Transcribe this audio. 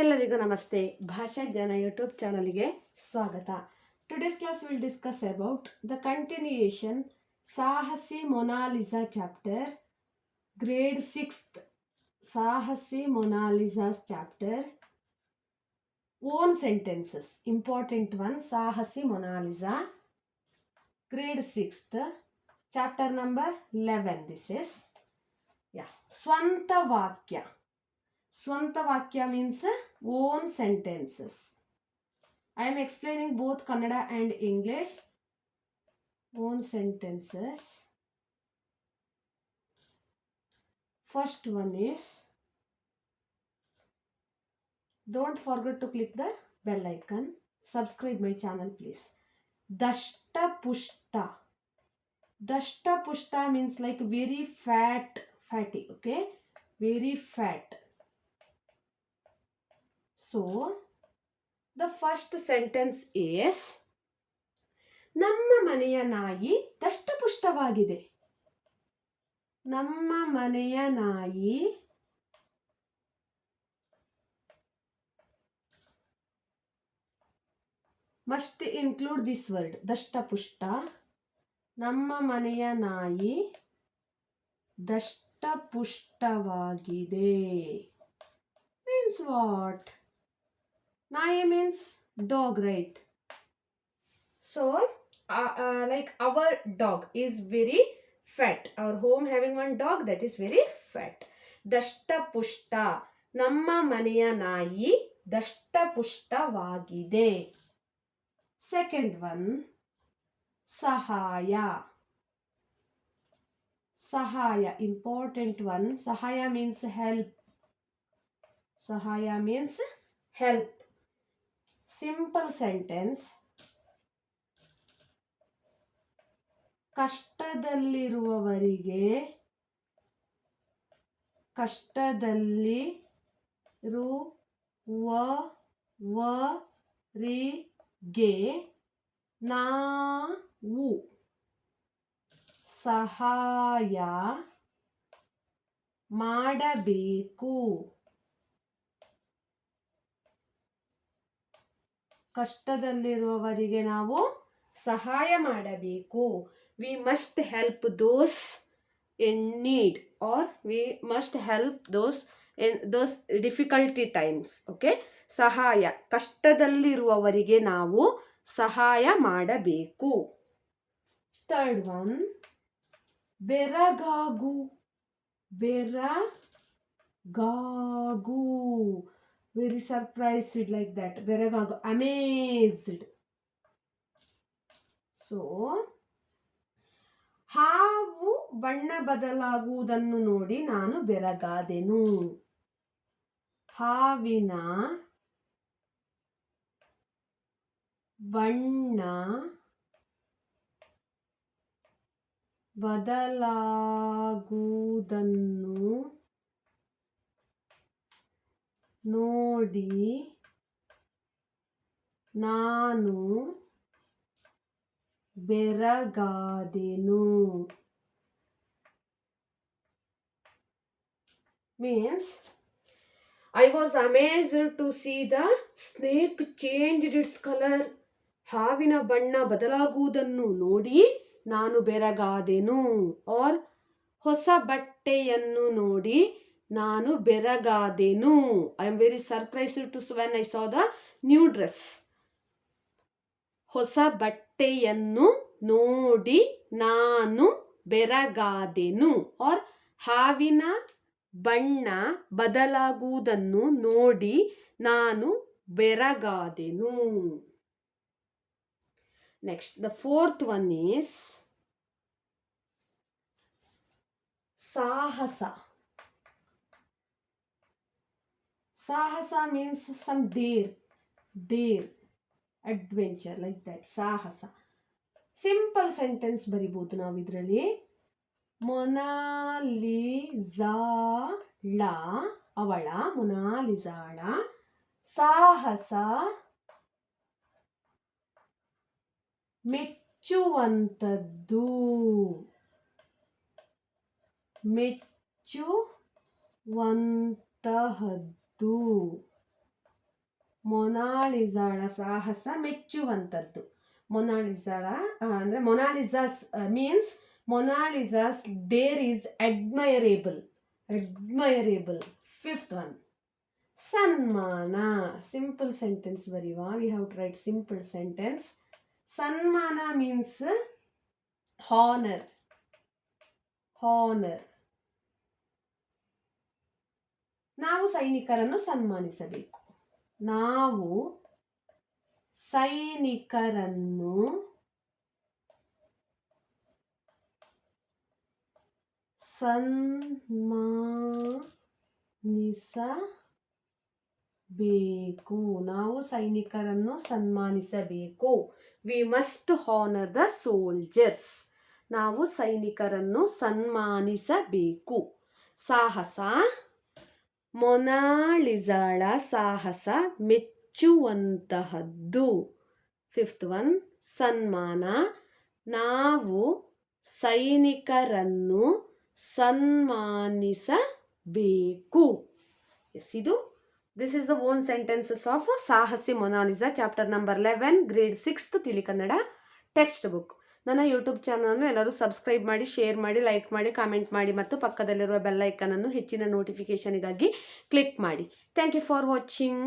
ಎಲ್ಲರಿಗೂ ನಮಸ್ತೆ. ಭಾಷಾ ಜ್ಞಾನ ಯೂಟ್ಯೂಬ್ ಚಾನಲ್ಗೆ ಸ್ವಾಗತ. Today's class will discuss about the continuation Sahasi Monalisa chapter grade sixth Sahasi Monalisa's chapter own sentences important one Sahasi Monalisa grade sixth chapter number eleven this is yeah ಸ್ವಂತ ವಾಕ್ಯ. Swanta Vakya means own sentences. I am explaining both Kannada and English. Own sentences. First one is don't forget to click the bell icon. Subscribe my channel please. Dashta Pushta. Dashta Pushta means like very fat, fatty. Okay. Very fat. So, the first sentence is ನಮ್ಮ ಮನೆಯ ನಾಯಿ ದಷ್ಟಪುಷ್ಟವಾಗಿದೆ. ನಮ್ಮ ಮನೆಯ ನಾಯಿ must include this word ದಷ್ಟಪುಷ್ಟ. ನಮ್ಮ ಮನೆಯ ನಾಯಿ ದಷ್ಟಪುಷ್ಟವಾಗಿದೆ. Means what Naya means dog, right? So, uh, uh, like our dog is very fat. Our home having one dog that is very fat. ದಷ್ಟಪುಷ್ಟ ನಮ್ಮ ಮನೆಯ ನಾಯಿ ದಷ್ಟಪುಷ್ಟವಾಗಿದೆ ಸೆಕೆಂಡ್ ಒನ್ ಸಹಾಯ ಸಹಾಯ ಇಂಪಾರ್ಟೆಂಟ್ ಒನ್ ಸಹಾಯ ಮೀನ್ಸ್ ಹೆಲ್ಪ್ ಸಹಾಯ ಮೀನ್ಸ್ ಹೆಲ್ಪ್ Simple sentence ಕಷ್ಟದಲ್ಲಿರುವವರಿಗೆ ಕಷ್ಟದಲ್ಲಿ ರಿಗೆ ನಾವು ಸಹಾಯ ಮಾಡಬೇಕು. ಕಷ್ಟದಲ್ಲಿರುವವರಿಗೆ ನಾವು ಸಹಾಯ ಮಾಡಬೇಕು. We must help those in need are we must help those in those difficulty times okay ಸಹಾಯ, ಕಷ್ಟದಲ್ಲಿರುವವರಿಗೆ ನಾವು ಸಹಾಯ ಮಾಡಬೇಕು. ಥರ್ಡ್ ಒನ್ ಬೆರಗಾಗು ಬೆರಗಾಗು. Very surprised like that. ಬೆರಗಾಗು amazed. ಸೊ ಹಾವು ಬಣ್ಣ ಬದಲಾಗುವುದನ್ನು ನೋಡಿ ನಾನು ಬೆರಗಾದೆನು. ಹಾವಿನ ಬಣ್ಣ ಬದಲಾಗುವುದನ್ನು ನೋಡಿ. ನಾನು ಬೆರಗಾದೆನು. Means I was amazed to see the snake change its colour ಹಾವಿನ ಬಣ್ಣ ಬದಲಾಗುವುದನ್ನು ನೋಡಿ ನಾನು ಬೆರಗಾದೆನು. ಆರ್ ಹೊಸ ಬಟ್ಟೆಯನ್ನು ನೋಡಿ ನಾನು ಬೆರಗಾದೆನು. I am very surprised to when I saw the new dress ಹೊಸ ಬಟ್ಟೆಯನ್ನು ನೋಡಿ ನಾನು ಬೆರಗಾದೆನು. ಆರ್ ಹಾವಿನ ಬಣ್ಣ ಬದಲಾಗುವುದನ್ನು ನೋಡಿ ನಾನು ಬೆರಗಾದೆನು. Next the fourth one is ಸಾಹಸ. ಸಾಹಸ means some dare dare adventure like that ಸಾಹಸ. ಸಿಂಪಲ್ ಸೆಂಟೆನ್ಸ್ ಬರಿಬೋದು ನಾವು ಇದರಲ್ಲಿ. ಮೊನಾಲಿಜಾಳ ಅವಳ ಮೊನಾಲಿಜಾಳ ಸಾಹಸ, ಮೆಚ್ಚುವಂಥದ್ದು. ಮೆಚ್ಚುವಂತಹದ್ದು. ಮೊನಾಲಿಸಾಳ ಸಾಹಸ ಮೆಚ್ಚುವಂಥದ್ದು. ಮೊನಾಲಿಸಾಳ ಅಂದ್ರೆ Monalisa's means Monalisa's dare is admirable admirable fifth one. ಸನ್ಮಾನ. ಸಿಂಪಲ್ ಸೆಂಟೆನ್ಸ್ ಬರೆಯುವ we have to write simple sentence. ಸನ್ಮಾನ ಮೀನ್ಸ್ ಹಾನರ್. ಹಾನರ್. ನಾವು ಸೈನಿಕರನ್ನು ಸನ್ಮಾನಿಸಬೇಕು. ನಾವು ಸೈನಿಕರನ್ನು ಸನ್ಮಾನಿಸಬೇಕು. ನಾವು ಸೈನಿಕರನ್ನು ಸನ್ಮಾನಿಸಬೇಕು. We must honour the soldiers ನಾವು ಸೈನಿಕರನ್ನು ಸನ್ಮಾನಿಸಬೇಕು. ಸಾಹಸ ಮೊನಾಲಿಸಾಳ ಸಾಹಸ ಮೆಚ್ಚುವಂತಹದ್ದು. ಫಿಫ್ತ್ ಒನ್ ಸನ್ಮಾನ. ನಾವು ಸೈನಿಕರನ್ನು ಸನ್ಮಾನಿಸಬೇಕು. ಎಸ್ ಇದು this is the one sentences of ಸಾಹಸಿ Monalisa chapter number eleven grade sixth ತಿಳಿ ಕನ್ನಡ ಟೆಕ್ಸ್ಟ್ ಬುಕ್ ನನ್ನ ಯೂಟ್ಯೂಬ್ ಚಾನಲನ್ನು ಎಲ್ಲರೂ ಸಬ್ಸ್ಕ್ರೈಬ್ ಮಾಡಿ ಶೇರ್ ಮಾಡಿ ಲೈಕ್ ಮಾಡಿ ಕಾಮೆಂಟ್ ಮಾಡಿ ಮತ್ತು ಪಕ್ಕದಲ್ಲಿರುವ ಬೆಲ್ಲೈಕನನ್ನು ಹೆಚ್ಚಿನ ನೋಟಿಫಿಕೇಷನಿಗಾಗಿ ಕ್ಲಿಕ್ ಮಾಡಿ. Thank you for watching